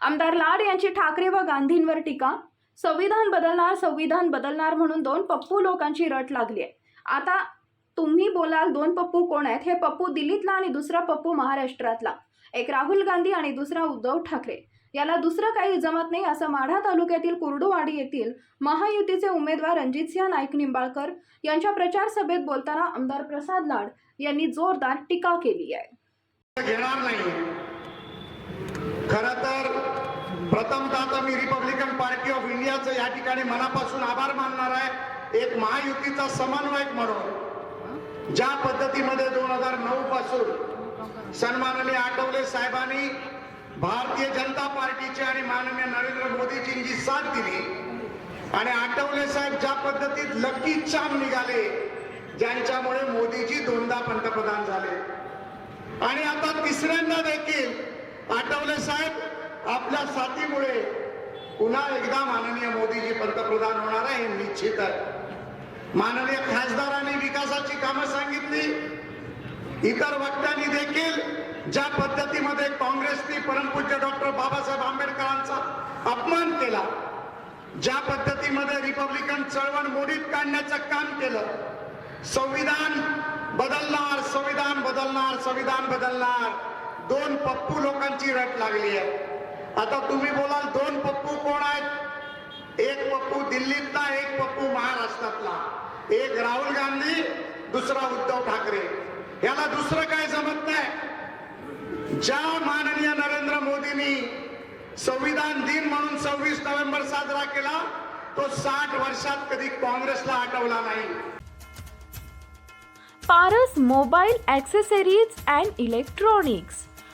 आमदार लाड यांची ठाकरे व गांधींवर टीका. संविधान बदलणार संविधान बदलणार म्हणून दोन पप्पू लोकांची रट लागली आहे आता तुम्ही बोलाल दोन पप्पू कोण आहेत? हे पप्पू दिल्लीतला आणि दुसरा पप्पू महाराष्ट्रातला. एक राहुल गांधी आणि दुसरा उद्धव ठाकरे. याला दुसरं काही जमत नाही असं माढा तालुक्यातील कुर्डुवाडी येथील महायुतीचे उमेदवार रणजितसिंह नाईक निंबाळकर यांच्या प्रचार सभेत बोलताना आमदार प्रसाद लाड यांनी जोरदार टीका केली आहे. घेणार नाही. खर प्रथमतः तर मी रिपब्लिकन पार्टी ऑफ इंडियाचं या ठिकाणी मनापासून आभार मानणार आहे. एक महायुतीचा समन्वयक म्हणून ज्या पद्धतीमध्ये दोन हजार नऊ पासून सन्माननीय आठवले साहेबांनी भारतीय जनता पार्टीचे आणि माननीय नरेंद्र मोदीजींची साथ दिली. आणि आठवले साहेब ज्या पद्धतीत लकी चाम निघाले ज्यांच्यामुळे मोदीजी दोनदा पंतप्रधान झाले. आणि आता तिसऱ्यांदा देखील आठवले साहेब आपल्या साथीमुळे पुन्हा एकदा माननीय मोदीजी पंतप्रधान होणार आहे हे निश्चित आहे. माननीय खासदारांनी विकासाची कामं सांगितली. इतर वक्त्यांनी देखील ज्या पद्धतीमध्ये काँग्रेसने परमपूज्य डॉक्टर बाबासाहेब आंबेडकरांचा अपमान केला ज्या पद्धतीमध्ये रिपब्लिकन चळवळ मोडीत काढण्याचं काम केलं संविधान बदलणार संविधान बदलणार संविधान बदलणार दोन पप्पू लोकांची रट लागली आहे. आता तुम्ही बोलाल दोन पप्पू कोण आहेत? एक पप्पू दिल्लीतला एक पप्पू महाराष्ट्रातला. एक राहुल गांधी दुसरा उद्धव ठाकरे. याला दुसरं काय जमत नाही? ज्या माननीय नरेंद्र मोदींनी संविधान दिन म्हणून सव्वीस नोव्हेंबर साजरा केला तो साठ वर्षात कधी काँग्रेसला आठवला नाही. Paras mobile accessories and electronics.